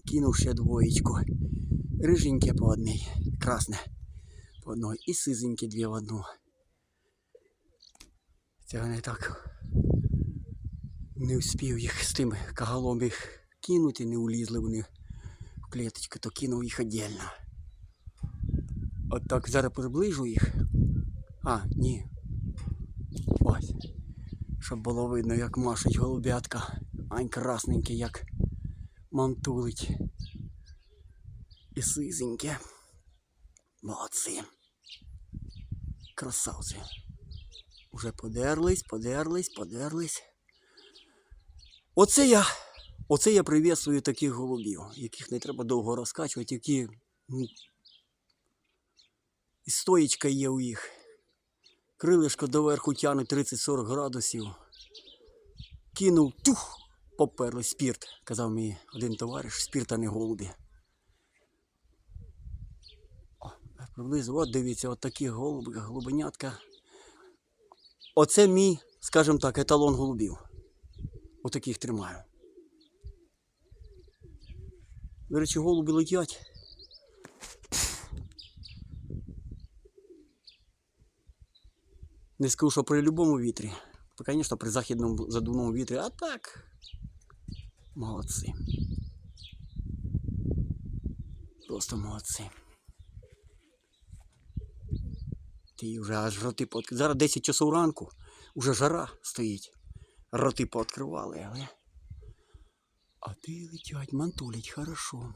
кинув ще двоєчку. Риженьке по одній, красне по одній і сизеньке дві в одну. Це вони так не вспів їх з тим кагалом їх кинути, не улізли вони в клеточку, то кинув їх віддільно. От так зараз приближу їх. А, ні. Ось. Щоб було видно, як машуть голубятка. Ань красненький, як мантулить. І сизеньке. Молодці. Красавці. Уже подерлись, подерлись, подерлись. Оце я, оце я привітствую таких голубів, яких не треба довго розкачувати, які ну, і стоїчка є у їх. Крилишко доверху тягне 30-40 градусів. Кинув, тюх, поперли спірт, казав мені один товариш, спірт, а не голубі. О, приблизно, от дивіться, от такі голуби, голубенятка. Оце мій, скажімо так, еталон голубів. Отаких тримаю. До речі, голуби летять. Не скажу, що при будь-якому вітрі. Звісно, при західному задувному вітрі, а так. Молодці. Просто молодці. Ти вже аж роти под... Зараз 10 часов ранку, уже жара стоїть. Роти пооткривали, але. А ти летять, мантулять хорошо.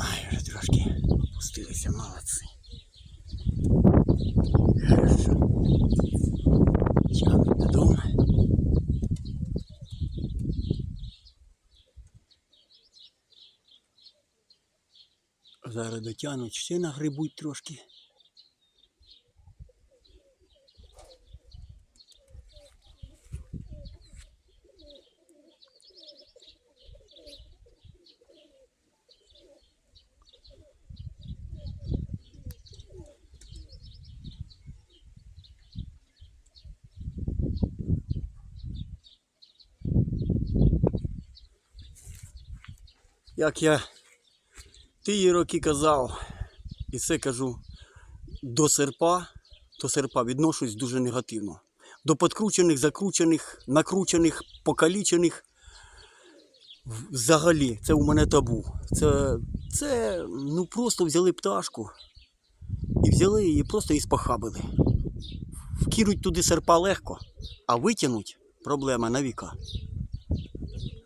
Ай, вже трошки опустилися, молодці. Зараз дотягнуть, ще нагрибуть трошки. Як я ті роки казав, і це кажу до серпа, до серпа відношусь дуже негативно. До подкручених, закручених, накручених, покалічених. Взагалі, це у мене табу. Це, це ну просто взяли пташку і взяли її просто і спохабили. Вкинуть туди серпа легко, а витягнуть проблема на віка.